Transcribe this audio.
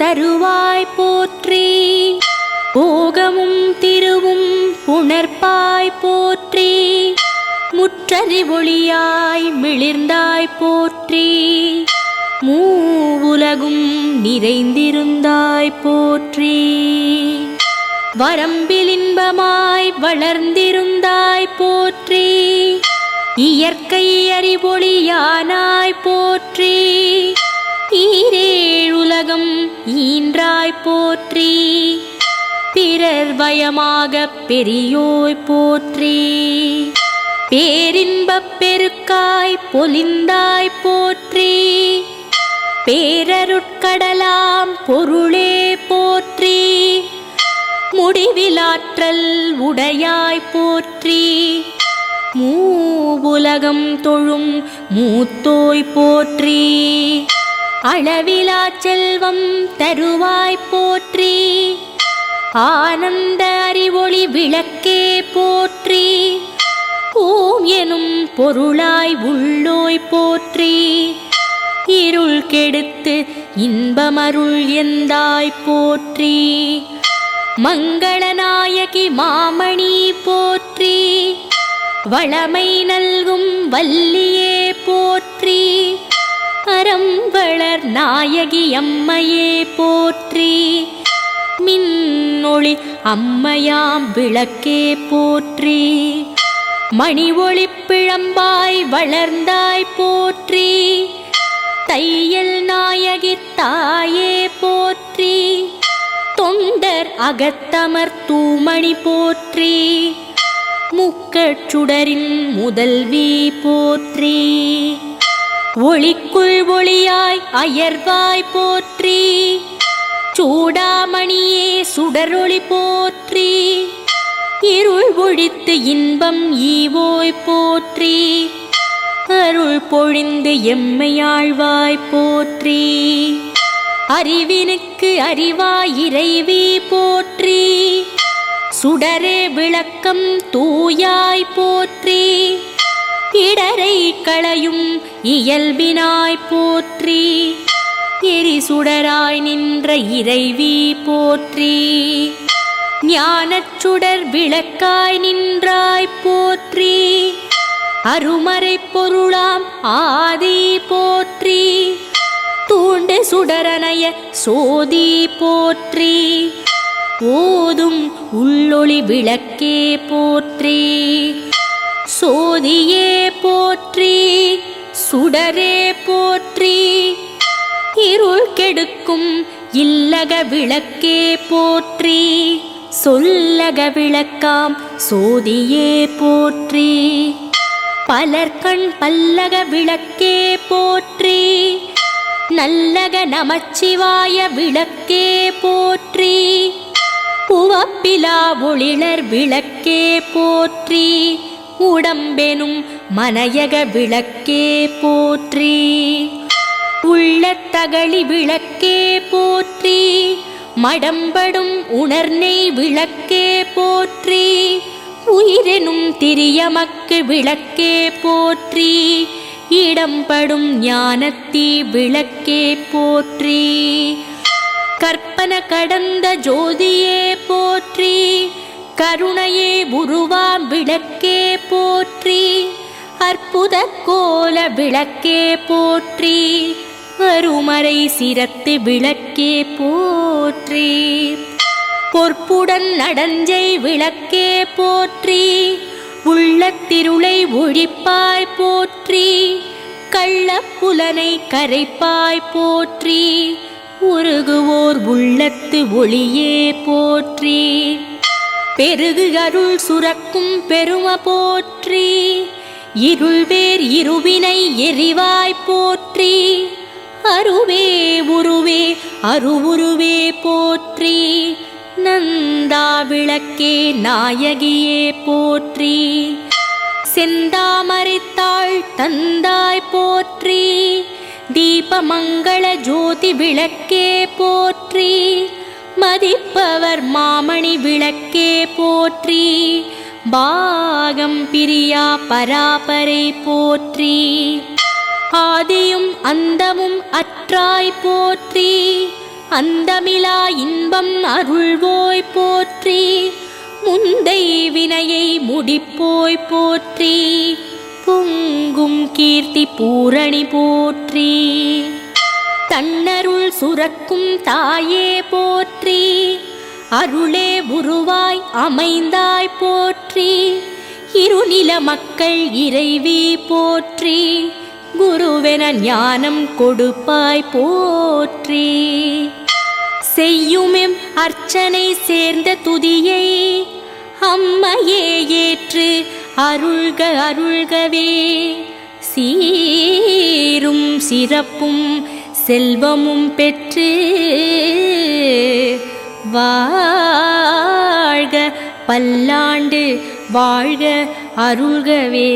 தருவாய் போற்றி. போகமும் திருவும் புணர்ப்பாய் போற்றி. முற்றறி ஒளியாய் மிளிர்ந்தாய் போற்றி. மூவுலகும் நிறைந்திருந்தாய் போற்றி. வரம்பிலின்பமாய் வளர்ந்திருந்தாய் போற்றி. இயற்கை அறிவொளியானாய் போற்றி. ஈரேழுலகம் ஒன்றாய் போற்றி. பிறர் பயமாகப் பெரியோய் போற்றி. பேரின்பப் பெருக்காய் பொலிந்தாய் போற்றி. பேரருட்கடலாம் பொருளே போற்றி. முடிவிலாற்றல் உடையாய் போற்றி. மூவுலகம் தொழும் மூத்தோய் போற்றி. அளவிலா செல்வம் தருவாய் போற்றி. ஆனந்த அறிவொளி விளக்கே போற்றி. பூம் எனும் பொருளாய் உள்ளோய் போற்றி. இருள் கெடுத்து இன்பமருள் எந்தாய் போற்றி. மங்களநாயகி மாமணி போற்றி. வளமை நல்கும் வல்லியே போற்றி. அறம் வளர் நாயகி அம்மையே போற்றி. மின்னொளி அம்மையாம் விளக்கே போற்றி. மணி ஒளி பிழம்பாய் வளர்ந்தாய் போற்றி. தையல் நாயகி தாயே போற்றி. தொண்டர் அகத்தமர் தூமணி போற்றி. முக்கச்சுடரின் முதல்வி போற்றி. ஒளிக்குள் ஒளியாய் அயர்வாய் போற்றி. சூடாமணியே சுடரொளி போற்றி. இருள் ஒழித்து இன்பம் ஈவோய் போற்றி. அருள் பொழிந்து எம்மையாழ்வாய் போற்றி. அறிவினுக்கு அறிவாய் இறைவி போற்றி. சுடரே விளக்கம் தூயாய் போற்றி. இடரை களையும் இயல்பினாய் போற்றி. எரிசுடராய் நின்ற இறைவி போற்றி. ஞானச்சுடர் விளக்காய் நின்றாய் போற்றி. அருமறை பொருளாம் ஆதி போற்றி. தூண்டு சுடரனைய சோதி போற்றி. ஓதும் உள்ளொளி விளக்கே போற்றி. சோதியே போற்றி சுடரே போற்றி. இருள் கெடுக்கும் இல்லக விளக்கே போற்றி. சொல்லக விளக்காம் சோதியே போற்றி. பலர்கண் பல்லக விளக்கே போற்றி. நல்லக நமச்சிவாய விளக்கே போற்றி. புவப்பிலா ஒளிளர் விளக்கே போற்றி. உடம்பெனும் மனையக விளக்கே போற்றி. உள்ளத்தகழி விளக்கே போற்றி. மடம்படும் உணர்நெய் விளக்கே போற்றி. உயிரெனும் திரியமக்கு விளக்கே போற்றி. இடம்படும் ஞானத்தி விளக்கே போற்றி. கற்பன கடந்த ஜோதியே போற்றி. கருணையே உருவாம் விளக்கே போற்றி. அற்புத கோல விளக்கே போற்றி. அருமறை சிரத்து விளக்கே போற்றி. பொற்புடன் நடஞ்சை விளக்கே போற்றி. உள்ளத்திருளை ஒழிப்பாய் போற்றி. கள்ளப்புலனை கரைப்பாய் போற்றி. உருகுவோர் உள்ளத்து ஒளியே போற்றி. பெருகு அருள் சுரக்கும் பெரும போற்றி. இருள் வேர் இருவினை எரிவாய் போற்றி. அருவே உருவே அருவுருவே போற்றி. நந்தா விளக்கே நாயகியே போற்றி. செந்தாமரைத்தாள் தந்தாய் போற்றி. தீபமங்கள ஜோதி விளக்கே போற்றி. மதிப்பவர் மாமணி விளக்கே போற்றி பாகம் பிரியா பராபரை போற்றி. ஆதியும் அந்தமும் அற்றாய் போற்றி அந்தமிலா இன்பம் அருள்வோய் போற்றி. முந்தை வினையை முடிப்போய் போற்றி பொங்கும் கீர்த்தி பூரணி போற்றி. தன்னருள் சுரக்கும் தாயே போற்றி. அருளே உருவாய் அமைந்தாய் போற்றி. இருநில மக்கள் இறைவி போற்றி. குருவென ஞானம் கொடுப்பாய் போற்றி. செய்யுமெம் அர்ச்சனை சேர்ந்த துதியை அம்மையே ஏற்று அருள்க அருள்கவே. சீரும் சிறப்பும் செல்வமும் பெற்று வாழ்க பல்லாண்டு வாழ்க அருள்கவே.